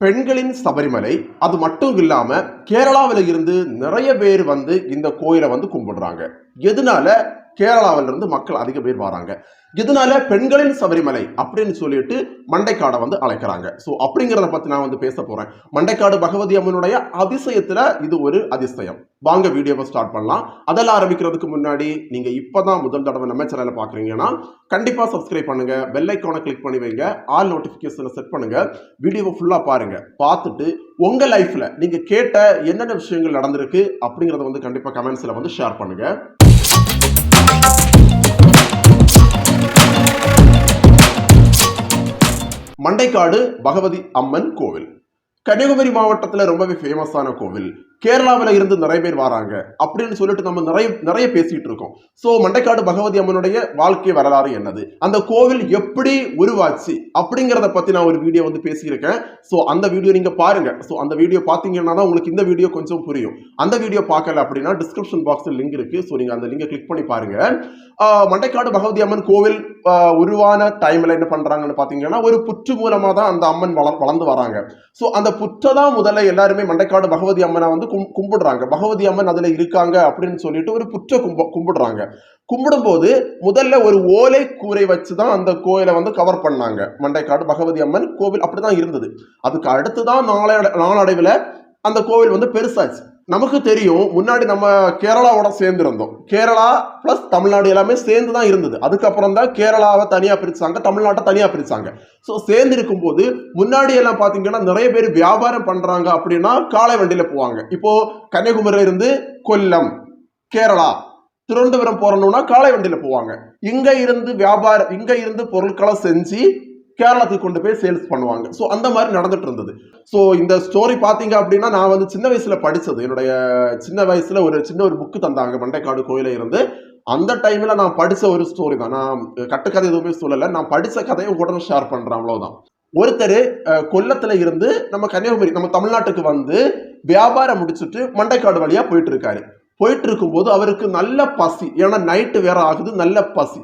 பெண்களின் சபரிமலை அது மட்டும் இல்லாம கேரளாவில இருந்து நிறைய பேர் வந்து இந்த கோயிலை வந்து கும்பிடுறாங்க. எதனால? கேரளாவிலிருந்து மக்கள் அதிக பேர் வராங்க. இதனால பெண்களின் சபரிமலை அப்படின்னு சொல்லிட்டு மண்டைக்காடை வந்து அழைக்கிறாங்க. ஸோ அப்படிங்கிறத பத்தி நான் வந்து பேச போறேன். மண்டைக்காடு பகவதி அம்மனுடைய அதிசயத்துல இது ஒரு அதிசயம். வாங்க வீடியோவை ஸ்டார்ட் பண்ணலாம். அதெல்லாம் ஆரம்பிக்கிறதுக்கு முன்னாடி நீங்க இப்பதான் முதல் தடவை நம்ம சேனலை பாக்குறீங்கன்னா கண்டிப்பா சப்ஸ்கிரைப் பண்ணுங்க. பெல் ஐக்கானை கிளிக் பண்ணி வைங்க. ஆல் நோட்டிபிகேஷனை செட் பண்ணுங்க. வீடியோவை ஃபுல்லா பாருங்க. பார்த்துட்டு உங்க லைஃப்ல நீங்க கேட்ட என்னென்ன விஷயங்கள் நடந்திருக்கு அப்படிங்கறத வந்து கண்டிப்பா கமெண்ட்ஸ்ல வந்து ஷேர் பண்ணுங்க. மண்டைக்காடு பகவதி அம்மன் கோவில். கன்னியாகுமரி மாவட்டத்தில் ரொம்பவே ஃபேமஸான கோவில். கேரளாவில் இருந்து நிறைய பேர் வராங்க. அப்படின்னு சொல்லிட்டு நம்ம நிறைய நிறைய பேசிகிட்டு இருக்கோம். ஸோ மண்டைக்காடு பகவதி அம்மனுடைய வாழ்க்கை வரலாறு என்னது? அந்த கோவில் எப்படி உருவாச்சு? அப்படிங்கிறத பற்றி நான் ஒரு வீடியோ வந்து பேசியிருக்கேன். ஸோ அந்த வீடியோ நீங்கள் பாருங்க. ஸோ அந்த வீடியோ பார்த்தீங்கன்னா தான் உங்களுக்கு இந்த வீடியோ கொஞ்சம் புரியும். அந்த வீடியோ பார்க்கல அப்படின்னா டிஸ்கிரிப்ஷன் பாக்ஸில் லிங்க் இருக்குது ஸோ நீங்கள் அந்த லிங்கை கிளிக் பண்ணி பாருங்கள் மண்டைக்காடு பகவதி அம்மன் கோவில் உருவான டைமில் என்ன பண்ணுறாங்கன்னு பார்த்தீங்கன்னா ஒரு புற்று மூலமாக தான் அந்த அம்மன் வள வளர்ந்து வராங்க. ஸோ அந்த புற்றதான் முதல்ல எல்லாருமே மண்டைக்காடு பகவதி அம்மனை வந்து கும் கும்பிடுறாங்க. பகவதி அம்மன் அதுல இருக்காங்க அப்படின்னு சொல்லிட்டு ஒரு புற்ற கும்ப கும்பிடுறாங்க. கும்பிடும்போது முதல்ல ஒரு ஓலை கூரை வச்சு தான் அந்த கோயிலை வந்து கவர் பண்ணாங்க. மண்டைக்காடு பகவதி அம்மன் கோவில் அப்படிதான் இருந்தது. அதுக்கு அடுத்து தான் நாளட நாளடைவில் அந்த கோவில் வந்து பெருசாச்சு. நமக்கு தெரியும் முன்னாடி நம்ம கேரளாவோட சேர்ந்து இருந்தோம் கேரளா ப்ளஸ் தமிழ்நாடு எல்லாமே சேர்ந்து தான் இருந்தது. அதுக்கப்புறம் தான் கேரளாவை தனியாக பிரித்தாங்க தமிழ்நாட்டை தனியாக பிரித்தாங்க ஸோ சேர்ந்து இருக்கும்போது முன்னாடி எல்லாம் பார்த்தீங்கன்னா நிறைய பேர் வியாபாரம் பண்ணுறாங்க அப்படின்னா காலை வண்டியில் போவாங்க. இப்போ கன்னியாகுமரியில இருந்து கொல்லம் கேரளா திருவனந்தபுரம் போறணும்னா காலை வண்டியில் போவாங்க. இங்கே இருந்து வியாபாரம் இங்கே இருந்து பொருட்களை செஞ்சு கேரளாத்துக்கு கொண்டு போய் சேல்ஸ் பண்ணுவாங்க. ஸோ அந்த மாதிரி நடந்துட்டு இருந்தது ஸோ இந்த ஸ்டோரி பார்த்தீங்க அப்படின்னா நான் வந்து சின்ன வயசில் படித்தது என்னுடைய சின்ன வயசில் ஒரு சின்ன ஒரு புக்கு தந்தாங்க மண்டைக்காடு கோயிலில் இருந்து. அந்த டைமில் நான் படித்த ஒரு ஸ்டோரி தான். நான் கட்டுக்கதை எதுவுமே சொல்லலை. நான் படித்த கதையை உடனே ஷேர் பண்ணுறேன் அவ்வளோதான் ஒருத்தர் கொல்லத்தில் இருந்து நம்ம கன்னியாகுமரி நம்ம தமிழ்நாட்டுக்கு வந்து வியாபாரம் முடிச்சுட்டு மண்டைக்காடு வழியாக போயிட்டு இருக்காரு போயிட்டு இருக்கும்போது அவருக்கு நல்ல பசி. ஏன்னா நைட்டு வேற ஆகுது நல்ல பசி.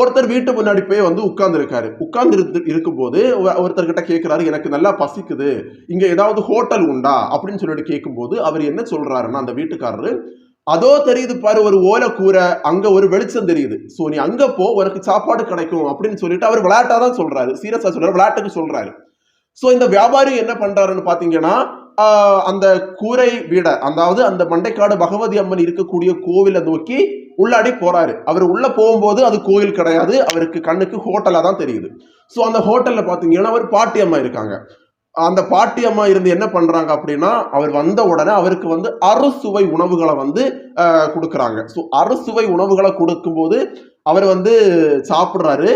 ஒருத்தர் வீட்டு முன்னாடி போய் வந்து உட்கார்ந்துருக்காரு. உட்கார்ந்து இருக்கும்போது ஒருத்தர்கிட்ட கேட்குறாரு எனக்கு நல்லா பசிக்குது. இங்கே ஏதாவது ஹோட்டல் உண்டா? அப்படின்னு சொல்லிட்டு கேட்கும்போது அவர் என்ன சொல்றாருன்னா அந்த வீட்டுக்காரரு அதோ தெரியுது பாரு ஒரு ஓலை கூரை அங்கே ஒரு வெளிச்சம் தெரியுது. ஸோ நீ அங்கே போ உனக்கு சாப்பாடு கிடைக்கும். அப்படின்னு சொல்லிட்டு அவர் விளையாட்டா தான் சொல்கிறாரு சீரியஸாக சொல்கிறார் விளையாட்டுக்கு சொல்கிறாரு ஸோ இந்த வியாபாரி என்ன பண்ணுறாருன்னு பார்த்தீங்கன்னா அந்த கூரை வீட அதாவது அந்த மண்டைக்காடு பகவதி அம்மன் இருக்கக்கூடிய கோவிலை நோக்கி உள்ளாடி போறாரு. அவர் உள்ள போகும்போது அது கோயில் கிடையாது. அவருக்கு கண்ணுக்கு ஹோட்டலா தான் தெரியுது. ஸோ அந்த ஹோட்டல்ல பாத்தீங்கன்னா அவர் பாட்டி அம்மா இருக்காங்க. அந்த பாட்டி அம்மா இருந்து என்ன பண்றாங்க அப்படின்னா அவர் வந்த உடனே அவருக்கு வந்து அறுசுவை உணவுகளை வந்து கொடுக்குறாங்க. ஸோ அறுசுவை உணவுகளை கொடுக்கும்போது அவர் வந்து சாப்பிட்றாரு.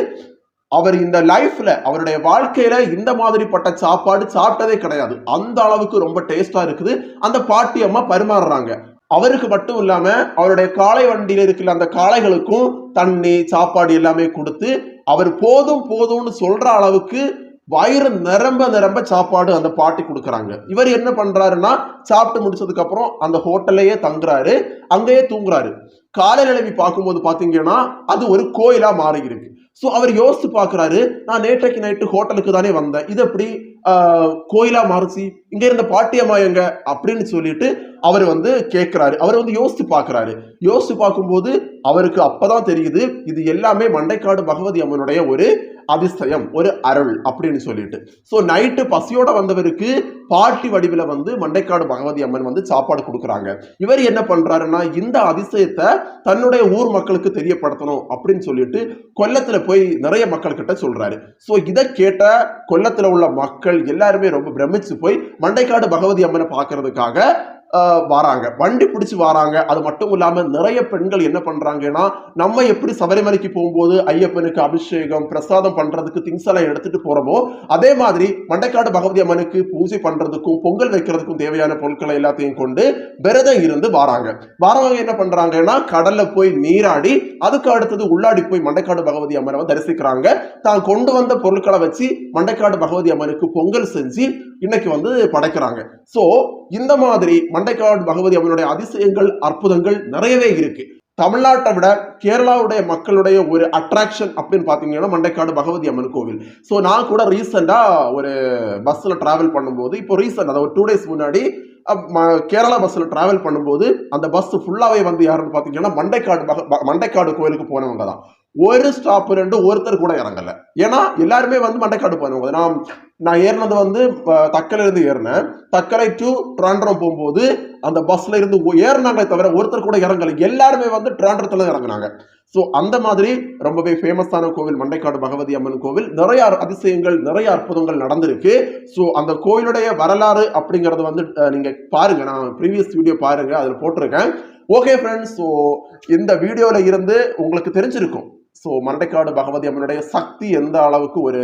அவர் இந்த லைஃப்ல அவருடைய வாழ்க்கையில இந்த மாதிரிப்பட்ட சாப்பாடு சாப்பிட்டதே கிடையாது. அந்த அளவுக்கு ரொம்ப டேஸ்டா இருக்குது. அந்த பாட்டி அம்மா பரிமாறுறாங்க. அவருக்கு மட்டும் இல்லாம அவருடைய காளை வண்டியில இருக்கிற அந்த காளைகளுக்கும் தண்ணி சாப்பாடு எல்லாமே கொடுத்து அவர் போதும் போதும்னு சொல்ற அளவுக்கு வயிறு நிரம்ப நிரம்ப சாப்பாடு அந்த பாட்டி கொடுக்குறாங்க. இவர் என்ன பண்றாருன்னா சாப்பிட்டு முடிச்சதுக்கு அப்புறம் அந்த ஹோட்டல்லையே தங்குறாரு. அங்கேயே தூங்குறாரு. காலை எழுப்பி பார்க்கும்போது பாத்தீங்கன்னா அது ஒரு கோயிலா மாறி இருக்கு ஸோ அவர் யோசித்து பார்க்குறாரு நான் நேற்றைக்கு நைட்டு ஹோட்டலுக்கு தானே வந்தேன். இது எப்படி கோயிலா மாறுச்சு? இங்கே இருந்த பாட்டியம்மா எங்க? அப்படின்னு சொல்லிட்டு அவர் வந்து கேட்குறாரு அவர் வந்து யோசித்து பார்க்குறாரு. யோசித்து பார்க்கும்போது அவருக்கு அப்போதான் தெரியுது இது எல்லாமே மண்டைக்காடு பகவதி அம்மனுடைய ஒரு அதிசயம் ஒரு அருள் அப்படின்னு சொல்லிட்டு. ஸோ நைட்டு பசியோட வந்தவருக்கு பாட்டி வடிவில் வந்து மண்டைக்காடு பகவதி அம்மன் வந்து சாப்பாடு கொடுக்குறாங்க. இவர் என்ன பண்றாருன்னா இந்த அதிசயத்தை தன்னுடைய ஊர் மக்களுக்கு தெரியப்படுத்தணும் அப்படின்னு சொல்லிட்டு கொல்லத்துல போய் நிறைய மக்கள் கிட்ட சொல்றாரு. ஸோ இதை கேட்ட கொல்லத்துல உள்ள மக்கள் எல்லாருமே ரொம்ப பிரமிச்சு போய் மண்டைக்காடு பகவதி அம்மனை பார்க்கறதுக்காக வராங்க. வண்டி பிடிச்சி வராங்க. அது மட்டும் இல்லாம நிறைய பெண்கள் என்ன பண்றாங்கன்னா நம்ம எப்படி சபரிமலைக்கு போகும்போது ஐயப்பனுக்கு அபிஷேகம் பிரசாதம் பண்றதுக்கு திங்ஸ் எல்லாம் எடுத்துட்டு போறோமோ அதே மாதிரி மண்டைக்காடு பகவதி அம்மனுக்கு பூஜை பண்றதுக்கும் பொங்கல் வைக்கிறதுக்கும் தேவையான பொருட்களை எல்லாத்தையும் கொண்டு விரதம் இருந்து வராங்க. வாரவங்க என்ன பண்றாங்கன்னா கடல்ல போய் நீராடி அதுக்கு அடுத்தது உள்ளாடி போய் மண்டைக்காடு பகவதி அம்மனை வந்து தரிசிக்கிறாங்க. தான் கொண்டு வந்த பொருட்களை வச்சு மண்டைக்காடு பகவதி அம்மனுக்கு பொங்கல் செஞ்சு இன்னைக்கு வந்து படைக்கிறாங்க. சோ இந்த மாதிரி மண்டைக்காடு பகவதி அம்மனுடைய அதிசயங்கள் அற்புதங்கள் நிறையவே இருக்கு. தமிழ்நாட்டை விட கேரளாவுடைய மக்களுடைய ஒரு அட்ராக்ஷன் அப்படின்னு பார்த்தீங்கன்னா மண்டைக்காடு பகவதி அம்மன் கோவில். ஸோ நான் கூட ரீசெண்டாக ஒரு பஸ்ஸில் ட்ராவல் பண்ணும்போது இப்போ ரீசெண்ட் அதாவது ஒரு டூ டேஸ் முன்னாடி கேரளா பஸ்ஸில் ட்ராவல் பண்ணும்போது அந்த பஸ் ஃபுல்லாகவே வந்து யாருன்னு பார்த்தீங்கன்னா மண்டைக்காடு பக மண்டைக்காடு கோயிலுக்கு போனவங்க தான். ஒரு ஸ்டாப் ரெண்டு ஒருத்தர் கூட இறங்கல. ஏன்னா எல்லாருமே வந்து மண்டைக்காடு போனவங்க நான் நான் ஏறினது வந்து அஹ், தக்கல இருந்து ஏறினேன். தக்கலை டு ட்ராண்ட்ரம் போகும்போது அந்த பஸ்ல இருந்து ஏறினாங்களே தவிர ஒருத்தர் கூட இறங்கல. எல்லாருமே வந்து ட்ராண்டரத்துல இறங்குனாங்க. ஸோ அந்த மாதிரி ரொம்பவே ஃபேமஸான கோவில் மண்டைக்காடு பகவதி அம்மன் கோவில். நிறைய அதிசயங்கள் நிறைய அற்புதங்கள் நடந்திருக்கு. ஸோ அந்த கோயிலுடைய வரலாறு அப்படிங்கிறது வந்து நீங்கள் நீங்க பாருங்க. நான் ப்ரீவியஸ் வீடியோ பாருங்க அதில் போட்டிருக்கேன். ஓகே ஃப்ரெண்ட்ஸ் ஸோ இந்த வீடியோவில் இருந்து உங்களுக்கு தெரிஞ்சிருக்கும். ஸோ மண்டைக்காடு பகவதி அம்மனுடைய சக்தி எந்த அளவுக்கு ஒரு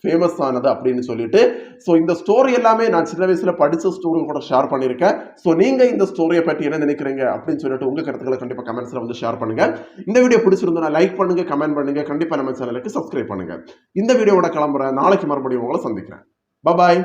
ஃபேமஸ் ஆனது அப்படின்னு சொல்லிட்டு ஸோ இந்த ஸ்டோரி எல்லாமே நான் சின்ன வயசில் படித்த ஸ்டோரி கூட ஷேர் பண்ணியிருக்கேன். ஸோ நீங்கள் இந்த ஸ்டோரியை பற்றி என்ன நினைக்கிறீங்க அப்படின்னு சொல்லிட்டு உங்கள் கருத்துக்களை கண்டிப்பாக கமெண்ட்ஸில் வந்து ஷேர் பண்ணுங்கள் இந்த வீடியோ பிடிச்சிருந்தா லைக் பண்ணுங்கள் கமெண்ட் பண்ணுங்கள் கண்டிப்பாக நம்ம சேனலுக்கு சப்ஸ்கிரைப் பண்ணுங்கள் இந்த வீடியோவோட கிளம்புறேன். நாளைக்கு மறுபடியும் உங்களை சந்திக்கிறேன். பாய்